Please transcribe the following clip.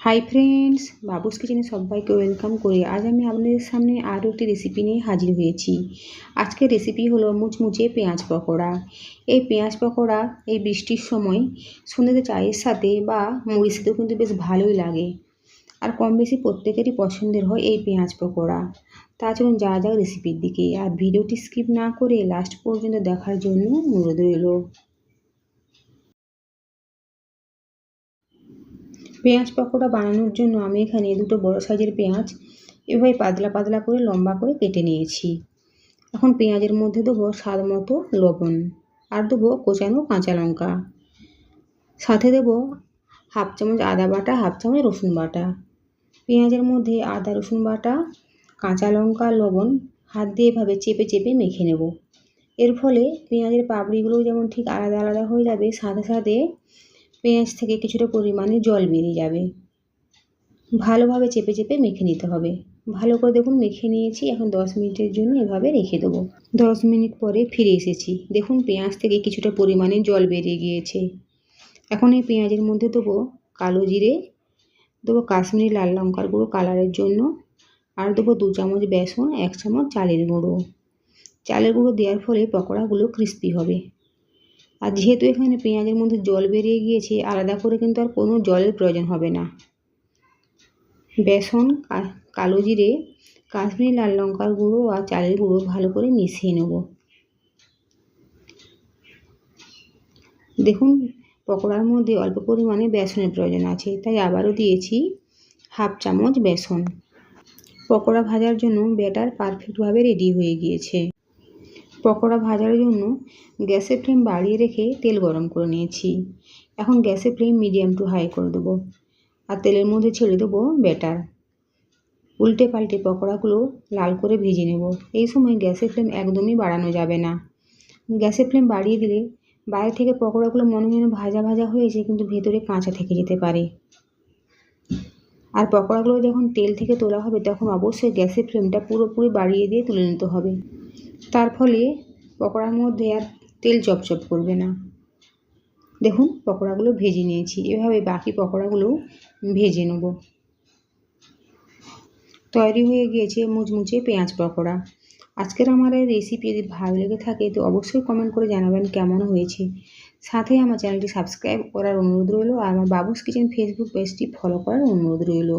Hi friends বাবুস কিচেনে সবাইকে welcome করে আজ আমি আপনাদের সামনে আরও একটি রেসিপি নিয়ে হাজির হয়েছি। আজকের রেসিপি হলো মুচমুচে পেঁয়াজ পকোড়া। এই পেঁয়াজ পকোড়া এই বৃষ্টির সময় সন্ধ্যেতে চায়ের সাথে বা মুড়ির সাথেও কিন্তু বেশ ভালোই লাগে। আর কম বেশি প্রত্যেকেরই পছন্দের হয় এই পেঁয়াজ পকোড়া। তা চলুন যা যাক রেসিপির দিকে। আর ভিডিওটি স্কিপ না করে লাস্ট পর্যন্ত দেখার জন্য অনুরোধ রইল। পেঁয়াজ পকোড়া বানানোর জন্য আমি এখানে দুটো বড় সাইজের পেঁয়াজ এভাবে পাতলা পাতলা করে, লম্বা করে কেটে নিয়েছি। এখন পেঁয়াজের মধ্যে দেবো স্বাদ মতো লবণ আর দেবো কোচানো কাঁচা লঙ্কা। সাথে দেবো হাফ চামচ আদা বাটা, হাফ চামচ রসুন বাটা। পেঁয়াজের মধ্যে আদা, রসুন বাটা, কাঁচা লঙ্কা, লবণ হাত দিয়ে এভাবে চেপে চেপে মেখে নেব। এর ফলে পেঁয়াজের পাপড়িগুলো যেমন ঠিক আলাদা আলাদা হয়ে যাবে সাথে সাথে পেঁয়াজ থেকে কিছুটা পরিমাণে জল বেরিয়ে যাবে। ভালোভাবে চেপে চেপে মেখে নিতে হবে। ভালো করে দেখুন, মেখে নিয়েছি। এখন দশ মিনিটের জন্য এভাবে রেখে দেবো। দশ মিনিট পরে ফিরে এসেছি। দেখুন, পেঁয়াজ থেকে কিছুটা পরিমাণে জল বেরিয়ে গিয়েছে। এখন এই পেঁয়াজের মধ্যে দেবো কালো জিরে, দেবো কাশ্মীরি লাল লঙ্কার গুঁড়ো কালারের জন্য, আর দেবো দু চামচ বেসন, এক চামচ চালের গুঁড়ো। চালের গুঁড়ো দেওয়ার ফলে পকোড়াগুলো ক্রিস্পি হবে। আর যেহেতু এখানে পেঁয়াজের মধ্যে জল বেরিয়ে গিয়েছে, আলাদা করে কিন্তু আর কোনো জলের প্রয়োজন হবে না। বেসন কালো জিরে, কাশ্মীরি লাল লঙ্কার গুঁড়ো আর চালের গুঁড়ো ভালো করে মিশিয়ে নেব। দেখুন, পকোড়ার মধ্যে অল্প পরিমাণে বেসনের প্রয়োজন আছে, তাই আবারও দিয়েছি হাফ চামচ বেসন। পকোড়া ভাজার জন্য ব্যাটার পারফেক্টভাবে রেডি হয়ে গিয়েছে। পকোড়া ভাজার জন্য গ্যাসের ফ্লেম বাড়িয়ে রেখে তেল গরম করে নিয়েছি। এখন গ্যাসের ফ্লেম মিডিয়াম টু হাই করে দেবো আর তেলের মধ্যে ছেড়ে দেবো ব্যাটার। উল্টে পাল্টে পকোড়াগুলো লাল করে ভেজে নেব। এই সময় গ্যাসের ফ্লেম একদমই বাড়ানো যাবে না। গ্যাসের ফ্লেম বাড়িয়ে দিলে বাইরে থেকে পকোড়াগুলো মনে যেন ভাজা ভাজা হয়েছে কিন্তু ভেতরে কাঁচা থেকে যেতে পারে। আর পকোড়াগুলো যখন তেল থেকে তোলা হবে, তখন অবশ্যই গ্যাসের ফ্লেমটা পুরোপুরি বাড়িয়ে দিয়ে তুলে নিতে হবে। তার ফলে পকোড়ার মধ্যে আর তেল চপচপ করবে না। দেখুন, পকোড়াগুলো ভেজে নিয়েছি। এভাবে বাকি পকোড়াগুলোও ভেজে নেব। তৈরি হয়ে গিয়েছে মুচমুচে পেঁয়াজ পকোড়া। আজকের আমার এই রেসিপি যদি ভালো লেগে থাকে, তো অবশ্যই কমেন্ট করে জানাবেন কেমন হয়েছে। সাথে আমার চ্যানেলটি সাবস্ক্রাইব করার অনুরোধ রইল, আর আমার বাবুস কিচেন ফেসবুক পেজটি ফলো করার অনুরোধ রইল।